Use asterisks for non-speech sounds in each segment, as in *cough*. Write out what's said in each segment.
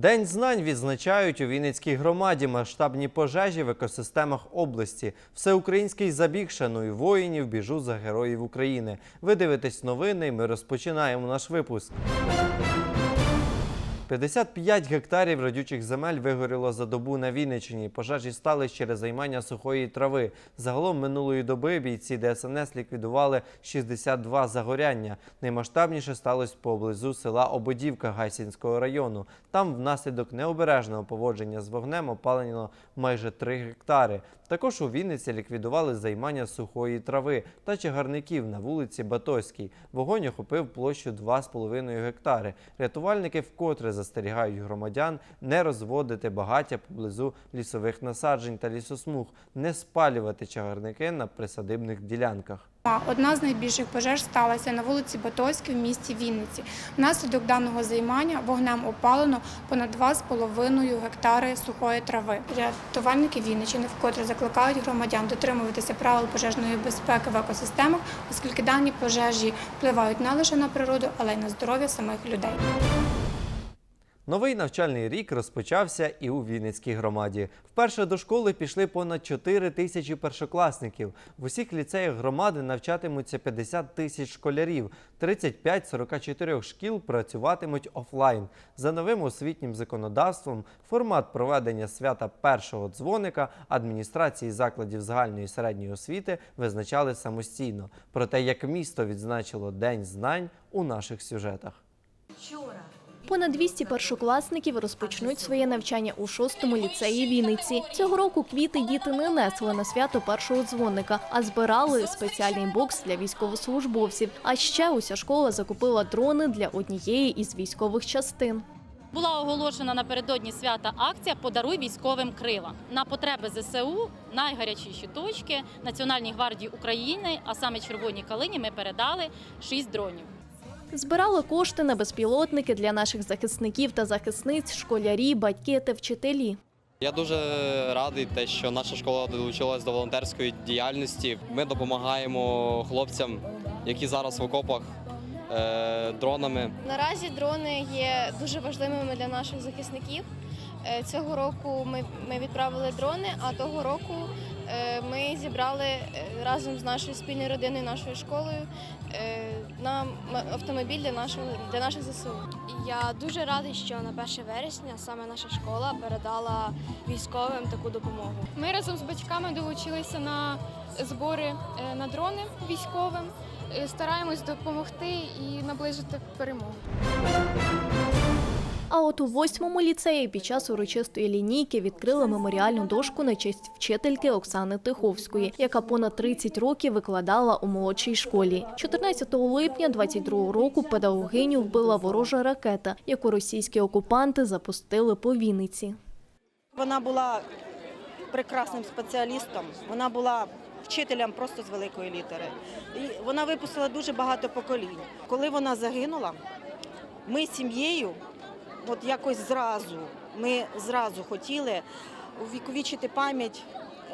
День знань відзначають у Вінницькій громаді масштабні пожежі в екосистемах області. Всеукраїнський забіг шануй воїнів, біжу за героїв України. Ви дивитесь новини. Ми розпочинаємо наш випуск. 55 гектарів родючих земель вигоріло за добу на Вінниччині. Пожежі стали через займання сухої трави. Загалом минулої доби бійці ДСНС ліквідували 62 загоряння. Наймасштабніше сталося поблизу села Ободівка Гайсінського району. Там внаслідок необережного поводження з вогнем опалено майже 3 гектари. Також у Вінниці ліквідували займання сухої трави та чагарників на вулиці Батоській. Вогонь охопив площу 2,5 гектари. Рятувальники вкотре застерігають громадян не розводити багаття поблизу лісових насаджень та лісосмуг, не спалювати чагарники на присадибних ділянках. Одна з найбільших пожеж сталася на вулиці Батоській в місті Вінниці. Внаслідок даного займання вогнем опалено понад 2,5 гектари сухої трави. Рятувальники Вінниччини вкотре закликають громадян дотримуватися правил пожежної безпеки в екосистемах, оскільки дані пожежі впливають не лише на природу, але й на здоров'я самих людей. Новий навчальний рік розпочався і у Вінницькій громаді. Вперше до школи пішли понад 4 тисячі першокласників. В усіх ліцеях громади навчатимуться 50 тисяч школярів. 35 з 44 шкіл працюватимуть офлайн. За новим освітнім законодавством формат проведення свята першого дзвоника адміністрації закладів загальної і середньої освіти визначали самостійно. Про те, як місто відзначило День знань у наших сюжетах. Понад 200 першокласників розпочнуть своє навчання у шостому ліцеї Вінниці. Цього року квіти діти не несли на свято першого дзвоника, а збирали спеціальний бокс для військовослужбовців. А ще уся школа закупила дрони для однієї із військових частин. Була оголошена напередодні свята акція Подаруй військовим крила на потреби ЗСУ, найгарячіші точки Національній гвардії України, а саме Червоній калині. Ми передали 6 дронів. Збирали кошти на безпілотники для наших захисників та захисниць, школярі, батьки та вчителі. Я дуже радий, те, що наша школа долучилась до волонтерської діяльності. Ми допомагаємо хлопцям, які зараз в окопах е, дронами. Наразі дрони є дуже важливими для наших захисників. Е, Цього року ми, відправили дрони, а того року ми зібрали е, разом з нашою спільною родиною, нашою школою е, на автомобіль для нашого для наших ЗСУ. Я дуже радий, що на 1 вересня саме наша школа передала військовим таку допомогу. Ми разом з батьками долучилися на збори е, на дрони військовим. Е, Стараємось допомогти і наближити перемогу. А от у восьмому ліцеї під час урочистої лінійки відкрили меморіальну дошку на честь вчительки Оксани Тиховської, яка понад 30 років викладала у молодшій школі. 14 липня 22 року педагогиню вбила ворожа ракета, яку російські окупанти запустили по Вінниці. Вона була прекрасним спеціалістом, вона була вчителем просто з великої літери. І вона випустила дуже багато поколінь. Коли вона загинула, ми сім'єю, от якось зразу, ми зразу хотіли увіковічити пам'ять,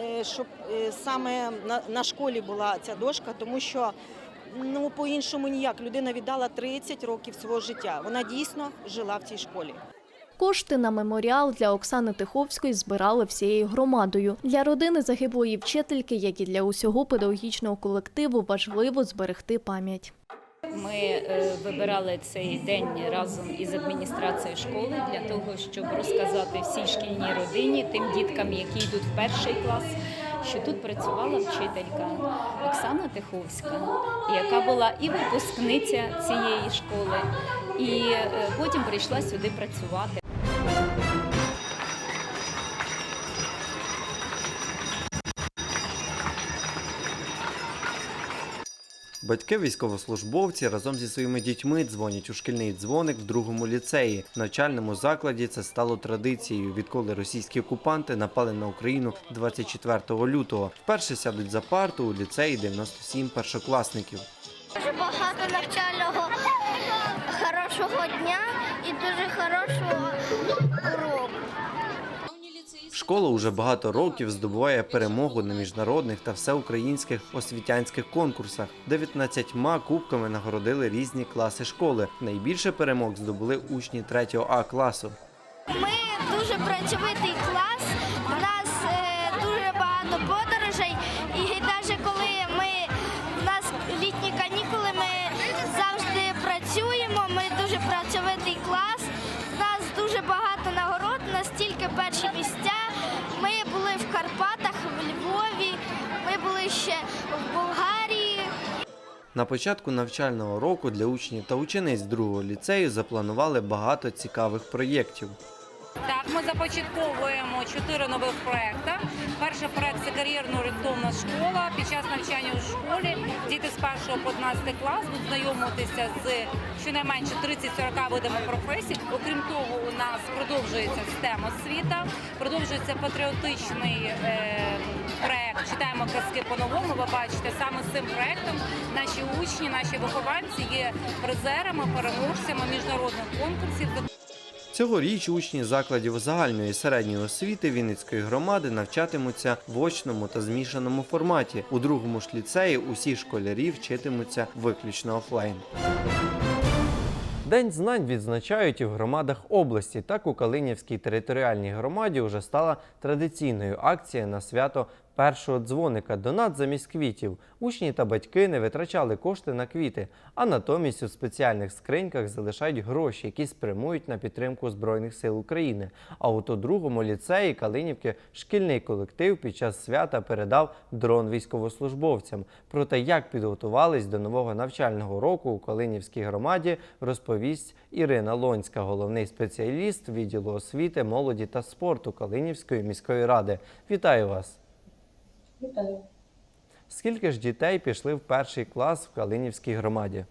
е, щоб е, саме на, школі була ця дошка, тому що ну, по-іншому ніяк. Людина віддала 30 років свого життя. Вона дійсно жила в цій школі. Кошти на меморіал для Оксани Тиховської збирали всією громадою. Для родини загиблої вчительки, як і для усього педагогічного колективу, важливо зберегти пам'ять. Ми е, вибирали цей день разом із адміністрацією школи для того, щоб розказати всій шкільній родині, тим діткам, які йдуть в перший клас, що тут працювала вчителька Оксана Тиховська, яка була і випускниця цієї школи, і е, потім прийшла сюди працювати. Батьки військовослужбовці разом зі своїми дітьми дзвонять у шкільний дзвоник в другому ліцеї. В навчальному закладі це стало традицією, відколи російські окупанти напали на Україну 24 лютого. Вперше сядуть за парту у ліцеї 97 першокласників. Дуже багато навчального хорошого дня і дуже хорошого уроку. Школа уже багато років здобуває перемогу на міжнародних та всеукраїнських освітянських конкурсах. 19 кубками нагородили різні класи школи. Найбільше перемог здобули учні 3 А класу. Ми дуже працьовитий клас. У нас е, дуже багато подорожей. І навіть коли ми у нас літні канікули, ми завжди працюємо. Ми дуже працьовитий клас. У нас дуже багато нагород, настільки перші місця. На початку навчального року для учнів та учениць другого ліцею запланували багато цікавих проєктів. Так, ми започатковуємо чотири нових проекти. Перший проект це кар'єрно орієнтовна школа. Під час навчання у школі діти з 1 по 11 клас будуть знайомитися з щонайменше 30-40 видами професій. Окрім того, у нас продовжується STEM освіта, продовжується патріотичний е, проект. Читаємо казки по-новому. Ви бачите, саме з цим проектом наші учні, наші вихованці є призерами, переможцями міжнародних конкурсів. Цьогоріч учні закладів загальної середньої освіти Вінницької громади навчатимуться в очному та змішаному форматі. У другому ж ліцеї усі школярі вчитимуться виключно офлайн. День знань відзначають і в громадах області. Так у Калинівській територіальній громаді вже стала традиційною акція на свято першого дзвоника донат замість квітів. Учні та батьки не витрачали кошти на квіти, а натомість у спеціальних скриньках залишають гроші, які спрямують на підтримку Збройних сил України. А от у другому ліцеї Калинівки шкільний колектив під час свята передав дрон військовослужбовцям. Про те, як підготувались до нового навчального року у Калинівській громаді, розповість Ірина Лонська, головний спеціаліст відділу освіти, молоді та спорту Калинівської міської ради. Вітаю вас! Вітаю. Скільки ж дітей пішли в перший клас в Калинівській громаді?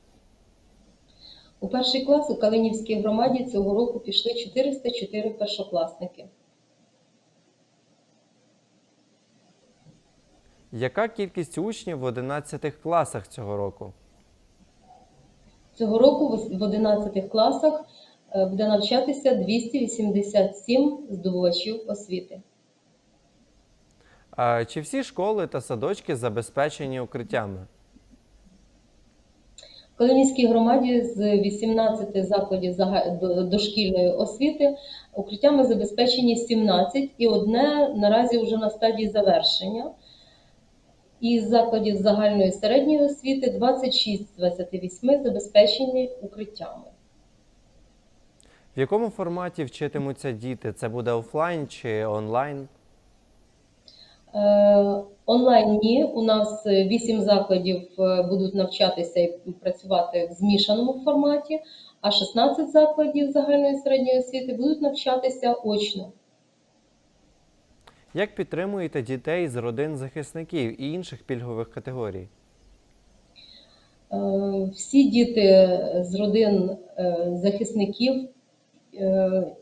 У перший клас у Калинівській громаді цього року пішли 404 першокласники. Яка кількість учнів в 11 класах цього року? Цього року в 11 класах е, буде навчатися 287 здобувачів освіти. Чи всі школи та садочки забезпечені укриттями? В Калинівській громаді з 18 закладів дошкільної освіти укриттями забезпечені 17 і одне наразі вже на стадії завершення. Із закладів загальної середньої освіти 26 з 28 забезпечені укриттями. В якому форматі вчитимуться діти? Це буде офлайн чи онлайн? Е, Онлайн ні. У нас е, вісім закладів е, будуть навчатися і працювати в змішаному форматі, а 16 закладів загальної середньої освіти будуть навчатися очно. Як підтримуєте дітей з родин захисників і інших пільгових категорій? Всі діти з родин захисників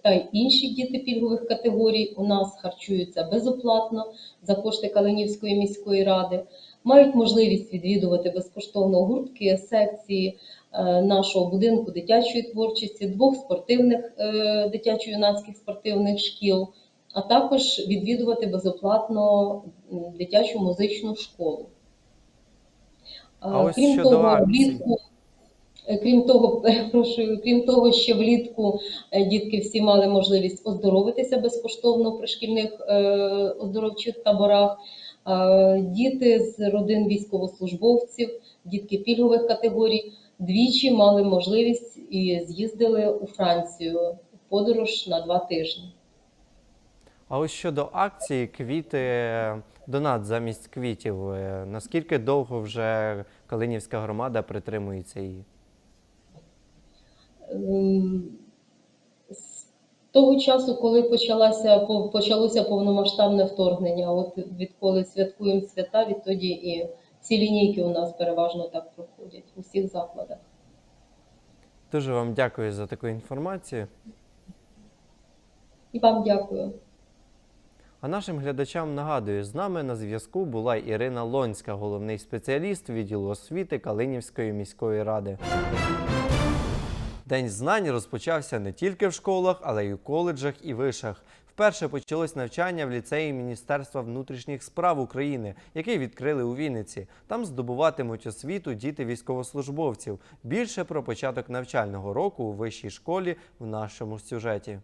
та й інші діти пільгових категорій у нас харчуються безоплатно за кошти Калинівської міської ради, мають можливість відвідувати безкоштовно гуртки, секції е, нашого будинку дитячої творчості, двох спортивних е, дитячо-юнацьких спортивних шкіл, а також відвідувати безоплатно дитячу музичну школу. А Крім того, влітку, е, крім того, *laughs* перепрошую, крім того, що влітку е, дітки всі мали можливість оздоровитися безкоштовно в пришкільних е, оздоровчих таборах. Е, Діти з родин військовослужбовців, дітки пільгових категорій двічі мали можливість і з'їздили у Францію в подорож на два тижні. А ось щодо акції квіти е, донат замість квітів. е, Наскільки довго вже Калинівська громада притримується її? Ем, З того часу, коли почалося, почалося повномасштабне вторгнення, от відколи святкуємо свята, відтоді і ці лінійки у нас переважно так проходять у всіх закладах. Дуже вам дякую за таку інформацію. І вам дякую. А нашим глядачам нагадую, з нами на зв'язку була Ірина Лонська, головний спеціаліст відділу освіти Калинівської міської ради. День знань розпочався не тільки в школах, але й у коледжах і вишах. Вперше почалось навчання в ліцеї Міністерства внутрішніх справ України, який відкрили у Вінниці. Там здобуватимуть освіту діти військовослужбовців. Більше про початок навчального року у вищій школі в нашому сюжеті.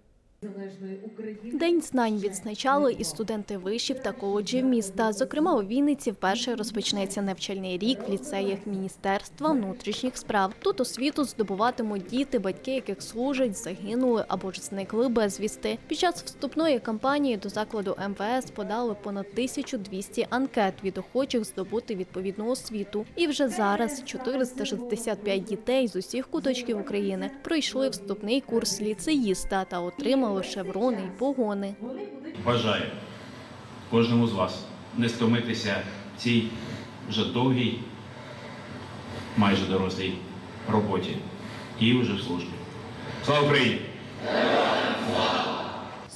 День знань відзначали і студенти вишів та коледжів міста. Зокрема, у Вінниці вперше розпочнеться навчальний рік в ліцеях Міністерства внутрішніх справ. Тут освіту здобуватимуть діти, батьки яких служать, загинули або ж зникли безвісти. Під час вступної кампанії до закладу МВС подали понад 1200 анкет від охочих здобути відповідну освіту. І вже зараз 465 дітей з усіх куточків України пройшли вступний курс ліцеїста та отримали шеврони й погони. Бажаю кожному з вас не стомитися в цій вже довгій, майже дорослій роботі і вже в службі. Слава Україні!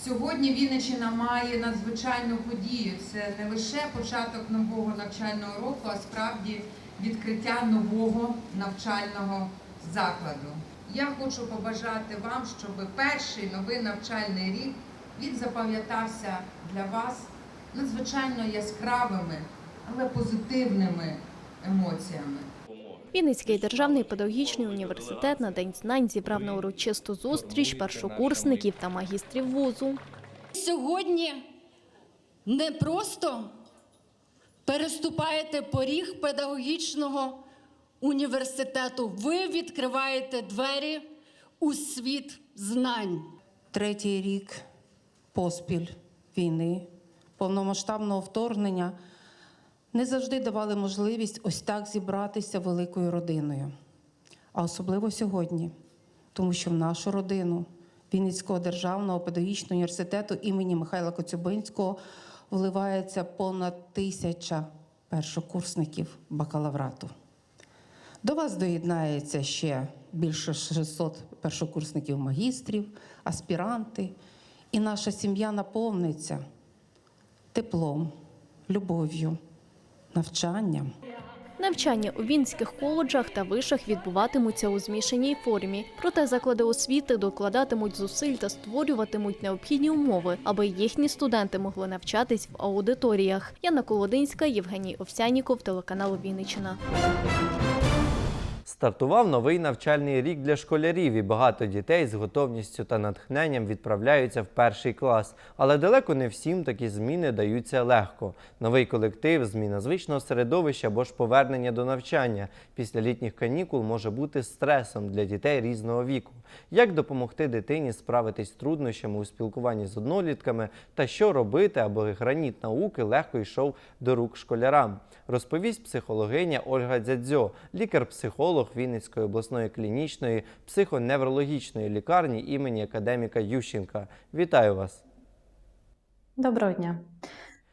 Сьогодні Вінниччина має надзвичайну подію. Це не лише початок нового навчального року, а справді відкриття нового навчального закладу. Я хочу побажати вам, щоб перший новий навчальний рік він запам'ятався для вас надзвичайно яскравими, але позитивними емоціями. Вінницький державний педагогічний університет на День знань зібрав на урочисту зустріч першокурсників та магістрів вузу. Сьогодні не просто переступаєте поріг педагогічного університету, ви відкриваєте двері у світ знань. третій рік поспіль війни, повномасштабного вторгнення не завжди давали можливість ось так зібратися великою родиною. А особливо сьогодні, тому що в нашу родину Вінницького державного педагогічного університету імені Михайла Коцюбинського вливається понад тисяча першокурсників бакалаврату. До вас доєднається ще більше 600 першокурсників магістрів, аспіранти, і наша сім'я наповниться теплом, любов'ю, навчанням. Навчання у вінських коледжах та вишах відбуватимуться у змішаній формі. Проте заклади освіти докладатимуть зусиль та створюватимуть необхідні умови, аби їхні студенти могли навчатись в аудиторіях. Яна Колодинська, Євгеній Овсяніков, телеканал Вінниччина. Стартував новий навчальний рік для школярів, і багато дітей з готовністю та натхненням відправляються в перший клас. Але далеко не всім такі зміни даються легко. Новий колектив, зміна звичного середовища або ж повернення до навчання після літніх канікул може бути стресом для дітей різного віку. Як допомогти дитині справитись з труднощами у спілкуванні з однолітками та що робити, аби граніт науки легко йшов до рук школярам? Розповість психологиня Ольга Дзядзьо, лікар-психолог Вінницької обласної клінічної психоневрологічної лікарні імені академіка Ющенка. Вітаю вас! Доброго дня.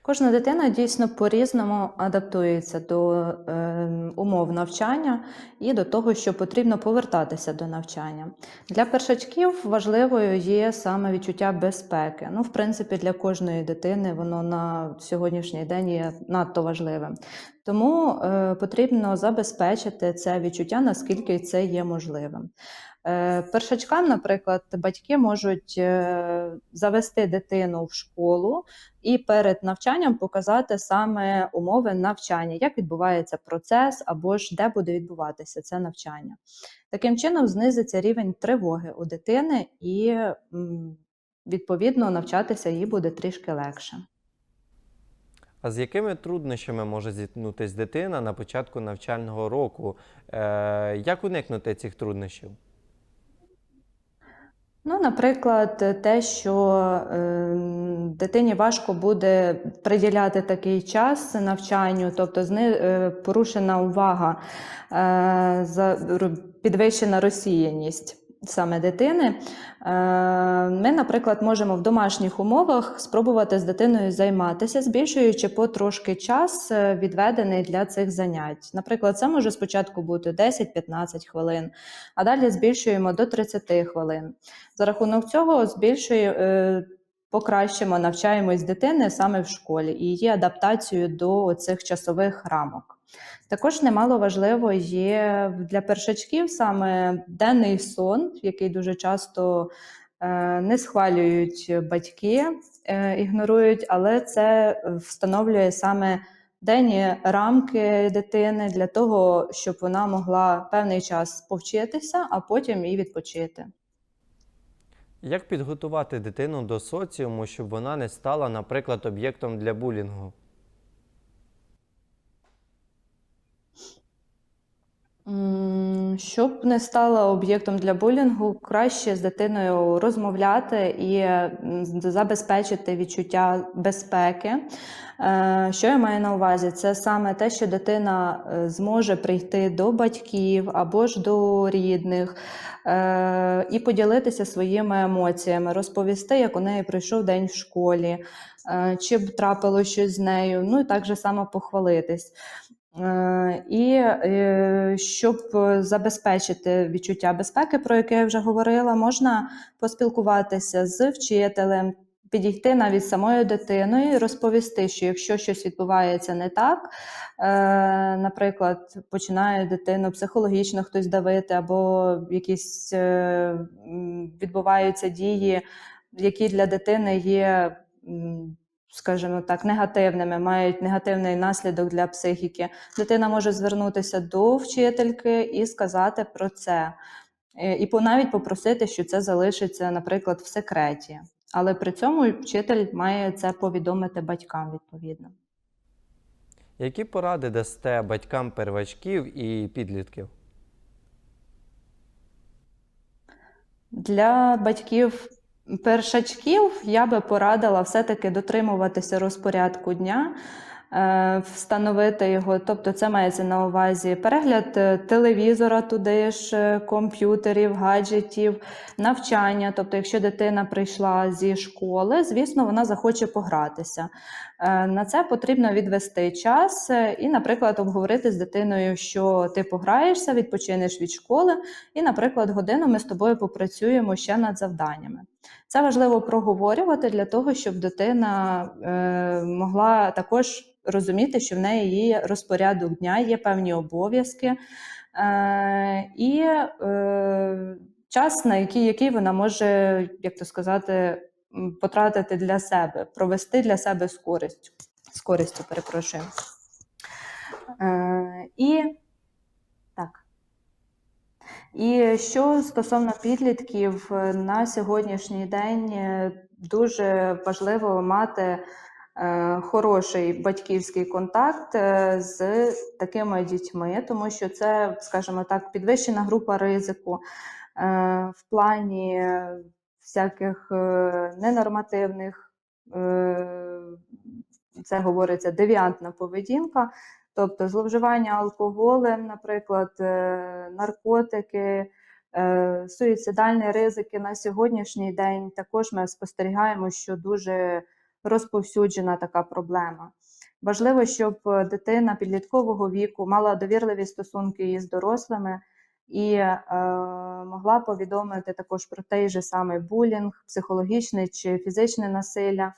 Кожна дитина дійсно по-різному адаптується до е, умов навчання і до того, що потрібно повертатися до навчання. Для першачків важливою є саме відчуття безпеки. Ну, в принципі, для кожної дитини воно на сьогоднішній день є надто важливим. Тому е, потрібно забезпечити це відчуття, наскільки це є можливим. Е, Першачкам, наприклад, батьки можуть е, завести дитину в школу і перед навчанням показати саме умови навчання, як відбувається процес або ж де буде відбуватися це навчання. Таким чином знизиться рівень тривоги у дитини і відповідно навчатися їй буде трішки легше. А з якими труднощами може зіткнутися дитина на початку навчального року? Е, як уникнути цих труднощів? Ну, наприклад, те, що е, дитині важко буде приділяти такий час навчанню, тобто зни, е, порушена увага, е, за, підвищена розсіяність саме дитини. Е, ми, наприклад, можемо в домашніх умовах спробувати з дитиною займатися, збільшуючи потрошки час, е, відведений для цих занять. Наприклад, це може спочатку бути 10-15 хвилин, а далі збільшуємо до 30 хвилин. За рахунок цього збільшує, е, покращимо, навчаємось дитини саме в школі і її адаптацію до цих часових рамок. Також немало важливо є для першачків саме денний сон, який дуже часто е, не схвалюють батьки, е, ігнорують, але це встановлює саме денні рамки дитини для того, щоб вона могла певний час повчитися, а потім і відпочити. Як підготувати дитину до соціуму, щоб вона не стала, наприклад, об'єктом для булінгу? Щоб не стала об'єктом для булінгу, краще з дитиною розмовляти і забезпечити відчуття безпеки. Е, Що я маю на увазі? Це саме те, що дитина е, зможе прийти до батьків або ж до рідних е, і поділитися своїми емоціями, розповісти, як у неї пройшов день в школі, чи б трапило щось з нею, ну і так же само похвалитись. Е, І е, щоб забезпечити відчуття безпеки, про яке я вже говорила, можна поспілкуватися з вчителем, підійти навіть самою дитиною і розповісти, що якщо щось відбувається не так, е, наприклад, починає дитину психологічно хтось давити, або якісь відбуваються дії, які для дитини є. Скажімо так, негативними, мають негативний наслідок для психіки. Дитина може звернутися до вчительки і сказати про це. Е, І навіть попросити, що це залишиться, наприклад, в секреті. Але при цьому вчитель має це повідомити батькам відповідно. Які поради дасте батькам первачків і підлітків? Для батьків першачків я би порадила все-таки дотримуватися розпорядку дня, е, встановити його. Тобто, це мається на увазі перегляд е, телевізора, туди ж, е, комп'ютерів, гаджетів, навчання. Тобто, якщо дитина прийшла зі школи, звісно, вона захоче погратися. На це потрібно відвести час і, наприклад, обговорити з дитиною, що ти пограєшся, відпочинеш від школи, і, наприклад, годину ми з тобою попрацюємо ще над завданнями. Це важливо проговорювати для того, щоб дитина е, могла також розуміти, що в неї є розпорядок дня, є певні обов'язки е, і е, час, на який, який вона може, як то сказати, потратити для себе, провести для себе з користю. З користю, перепрошую. Е, і. І що стосовно підлітків, е, на сьогоднішній день е, дуже важливо мати е, хороший батьківський контакт з такими дітьми, тому що це, скажімо так, підвищена група ризику в плані всяких ненормативних, це говориться девіантна поведінка. Тобто зловживання алкоголем, наприклад, е, наркотики, е, суїцидальні ризики на сьогоднішній день також ми спостерігаємо, що дуже розповсюджена така проблема. Важливо, щоб дитина підліткового віку мала довірливі стосунки із дорослими і е, могла повідомити також про той же самий булінг, психологічне чи фізичне насилля,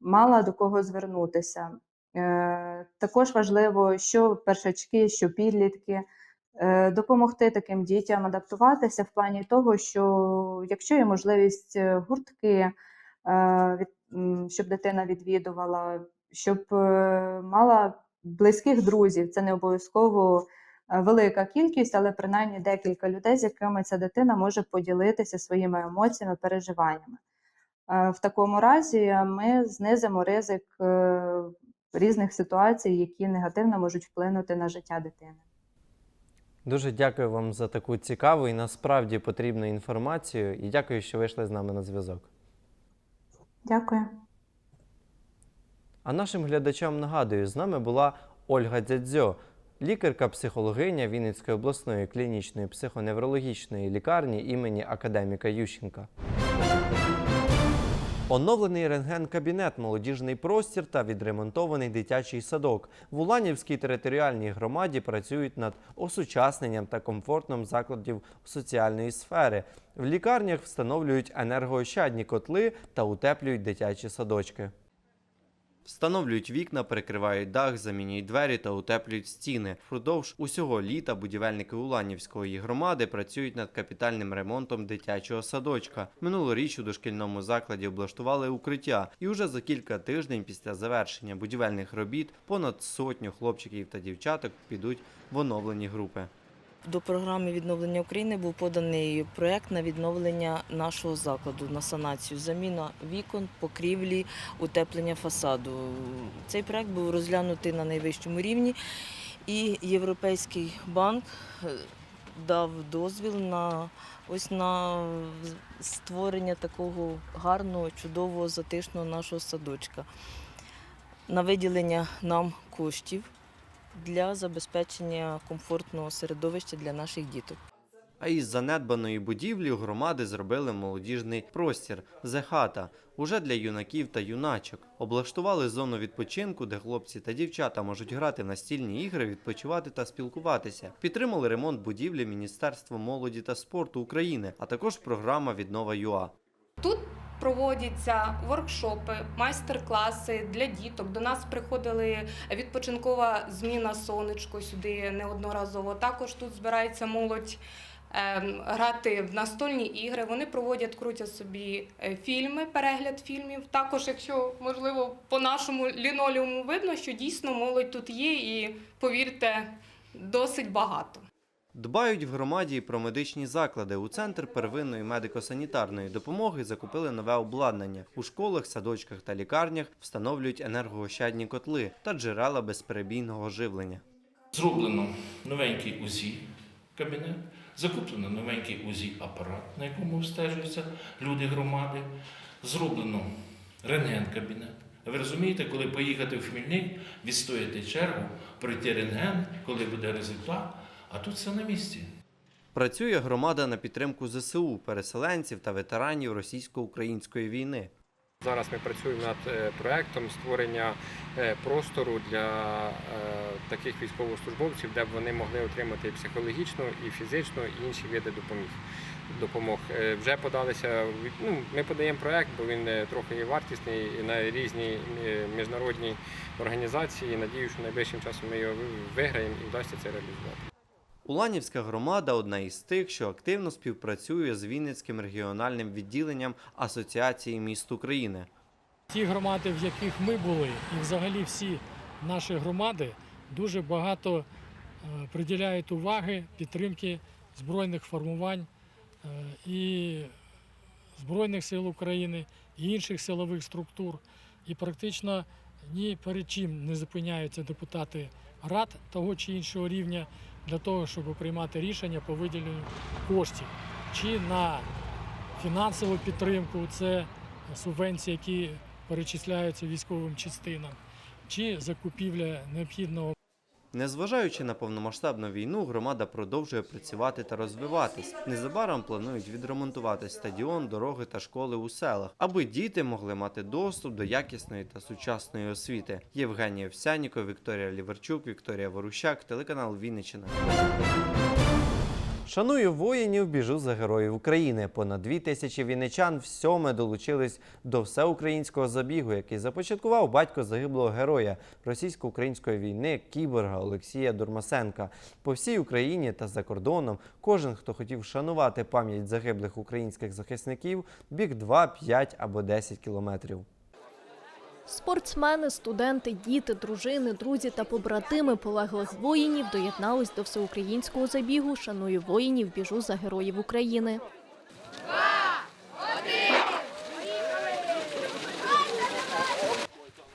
мала до кого звернутися. Е, Також важливо, що першачки, що підлітки, е, допомогти таким дітям адаптуватися в плані того, що якщо є можливість е, гуртки, е, щоб дитина відвідувала, щоб мала близьких друзів, це не обов'язково велика кількість, але принаймні декілька людей, з якими ця дитина може поділитися своїми емоціями, переживаннями. В такому разі ми знизимо ризик різних ситуацій, які негативно можуть вплинути на життя дитини. Дуже дякую вам за таку цікаву і насправді потрібну інформацію. І дякую, що вийшли з нами на зв'язок. Дякую. А нашим глядачам нагадую, з нами була Ольга Дзядзьо, лікарка-психологиня Вінницької обласної клінічної психоневрологічної лікарні імені академіка Ющенка. Оновлений рентген-кабінет, молодіжний простір та відремонтований дитячий садок. В Уланівській територіальній громаді працюють над осучасненням та комфортом закладів соціальної сфери. В лікарнях встановлюють енергоощадні котли та утеплюють дитячі садочки. Встановлюють вікна, перекривають дах, замінюють двері та утеплюють стіни. Впродовж усього літа будівельники Уланівської громади працюють над капітальним ремонтом дитячого садочка. Минулоріч у дошкільному закладі облаштували укриття, і уже за кілька тижнів після завершення будівельних робіт понад сотню хлопчиків та дівчаток підуть в оновлені групи. До програми відновлення України був поданий проект на відновлення нашого закладу на санацію, заміна вікон, покрівлі, утеплення фасаду. Цей проект був розглянутий на найвищому рівні, і Європейський банк е, дав дозвіл на ось на створення такого гарного, чудового, затишного нашого садочка, на виділення нам коштів для забезпечення комфортного середовища для наших діток. А із занедбаної будівлі громади зробили молодіжний простір «Зехата» уже для юнаків та юначок. Облаштували зону відпочинку, де хлопці та дівчата можуть грати в настільні ігри, відпочивати та спілкуватися. Підтримали ремонт будівлі Міністерства молоді та спорту України, а також програма Віднова ЮА. Тут проводяться воркшопи, майстер-класи для діток. До нас приходили відпочинкова зміна сонечко сюди неодноразово. Також тут збирається молодь. ем, Грати в настольні ігри, вони проводять, крутять собі е, фільми, перегляд фільмів. Також, якщо можливо, по нашому лінолеуму видно, що дійсно молодь тут є, і повірте, досить багато. Дбають в громаді про медичні заклади. У центр первинної медико-санітарної допомоги закупили нове обладнання. У школах, садочках та лікарнях встановлюють енергоощадні котли та джерела безперебійного живлення. Зроблено новенький УЗІ кабінет, закуплено новенький УЗІ апарат, на якому обстежуються люди громади. Зроблено рентген кабінет. Ви розумієте, коли поїхати в Хмільник, відстояти чергу, пройти рентген, коли буде результат, а тут все на місці. Працює громада на підтримку ЗСУ, переселенців та ветеранів російсько-української війни. Зараз ми працюємо над е, проектом створення е, простору для е, таких військовослужбовців, де б вони могли отримати і психологічну, і фізичну, і інші види допоміг. Допомог вже подалися. Ну, ми подаємо проект, бо він трохи є вартісний і на різні міжнародні організації. Надію, що найближчим часом ми його виграємо і вдасться це реалізувати. Уланівська громада одна із тих, що активно співпрацює з Вінницьким регіональним відділенням Асоціації міст України. Ті громади, в яких ми були, і взагалі всі наші громади дуже багато е, приділяють уваги підтримки збройних формувань е, і Збройних сил України, і інших силових структур. І практично ні перед чим не зупиняються депутати рад того чи іншого рівня для того, щоб приймати рішення по виділенню коштів. Чи на фінансову підтримку, це субвенції, які перечисляються військовим частинам, чи закупівля необхідного Незважаючи на повномасштабну війну, громада продовжує працювати та розвиватись. Незабаром планують відремонтувати стадіон, дороги та школи у селах, аби діти могли мати доступ до якісної та сучасної освіти. Євгенія Овсяніко, Вікторія Ліверчук, Вікторія Ворущак, телеканал Вінниччина. Шаную воїнів, біжу за героїв України. Понад дві тисячі вінничан всьоме долучились до всеукраїнського забігу, який започаткував батько загиблого героя російсько-української війни кіборга Олексія Дурмасенка. По всій Україні та за кордоном кожен, хто хотів шанувати пам'ять загиблих українських захисників, біг 2, 5 або 10 кілометрів. Спортсмени, студенти, діти, дружини, друзі та побратими полеглих воїнів доєднались до всеукраїнського забігу Шаную воїнів, біжу за героїв України.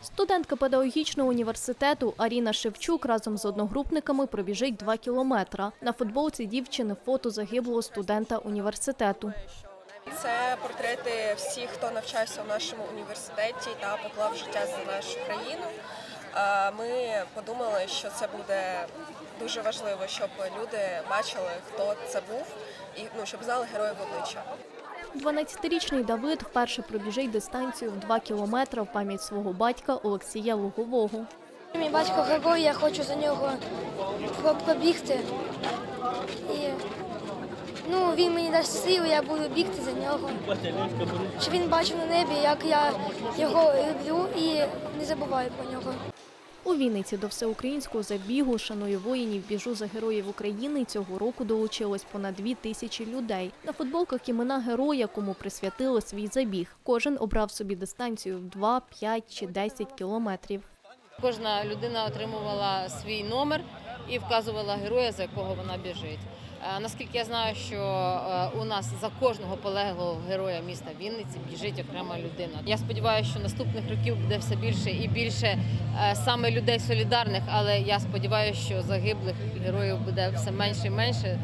Студентка педагогічного університету Аріна Шевчук разом з одногрупниками пробіжить 2 кілометра. На футболці дівчини фото загиблого студента університету. Це портрети всіх, хто навчався в нашому університеті та поклав життя за нашу країну. Е, Ми подумали, що це буде дуже важливо, щоб люди бачили, хто це був, і ну щоб знали героїв обличчя. 12-річний Давид вперше пробіжить дистанцію в 2 кілометри в пам'ять свого батька Олексія Лугового. Мій батько герой, я хочу за нього побігти. Ну, він мені дасть силу, я буду бігти за нього. Щоб він бачив на небі, як я його люблю і не забуваю про нього. У Вінниці до всеукраїнського забігу «Шаную воїнів, біжу за героїв України» цього року долучилось понад дві тисячі людей. На футболках імена героя, кому присвятили свій забіг. Кожен обрав собі дистанцію в 2, 5 чи 10 кілометрів. Кожна людина отримувала свій номер і вказувала героя, за якого вона біжить. Е, Наскільки я знаю, що е, у нас за кожного полеглого героя міста Вінниці біжить окрема людина. Я сподіваюся, що наступних років буде все більше і більше е, саме людей солідарних, але я сподіваюся, що загиблих героїв буде все менше і менше.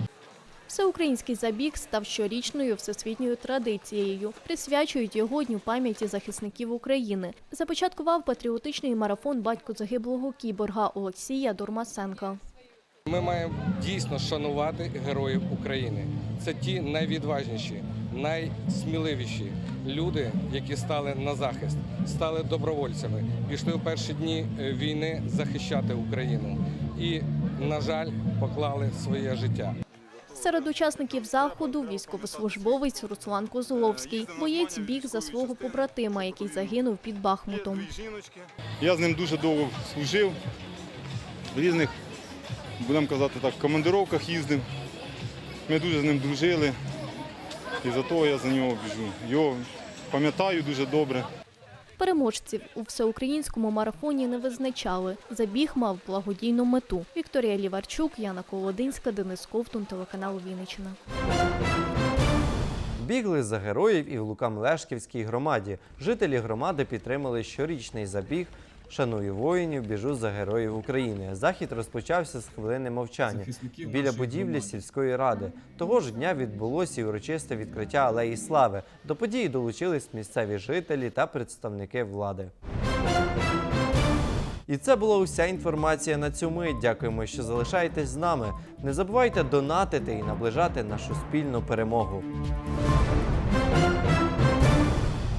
Всеукраїнський забіг став щорічною всесвітньою традицією. Присвячують його Дню пам'яті захисників України. Започаткував патріотичний марафон батько загиблого кіборга Олексія Дурмасенка. Ми маємо дійсно шанувати героїв України. Це ті найвідважніші, найсміливіші люди, які стали на захист, стали добровольцями, пішли в перші дні е, війни захищати Україну і, на жаль, поклали своє життя. Серед учасників заходу військовослужбовець Руслан Козловський. Боєць біг за свого побратима, який загинув під Бахмутом. Я з ним дуже довго служив, в різних, будемо казати так, в командировках їздив. Ми дуже з ним дружили. І за того я за нього біжу. Його пам'ятаю дуже добре. Переможців у всеукраїнському марафоні не визначали. Забіг мав благодійну мету. Вікторія Ліварчук, Яна Колодинська, Денис Ковтун, телеканал Вінниччина. Бігли за героїв і в Лукам-Лешківській громаді. Жителі громади підтримали щорічний забіг Шаную воїнів, біжу за героїв України. Захід розпочався з хвилини мовчання біля будівлі сільської ради. Того ж дня відбулося і урочисте відкриття алеї слави. До події долучились місцеві жителі та представники влади. І це була уся інформація на цю мить. Дякуємо, що залишаєтесь з нами. Не забувайте донатити і наближати нашу спільну перемогу.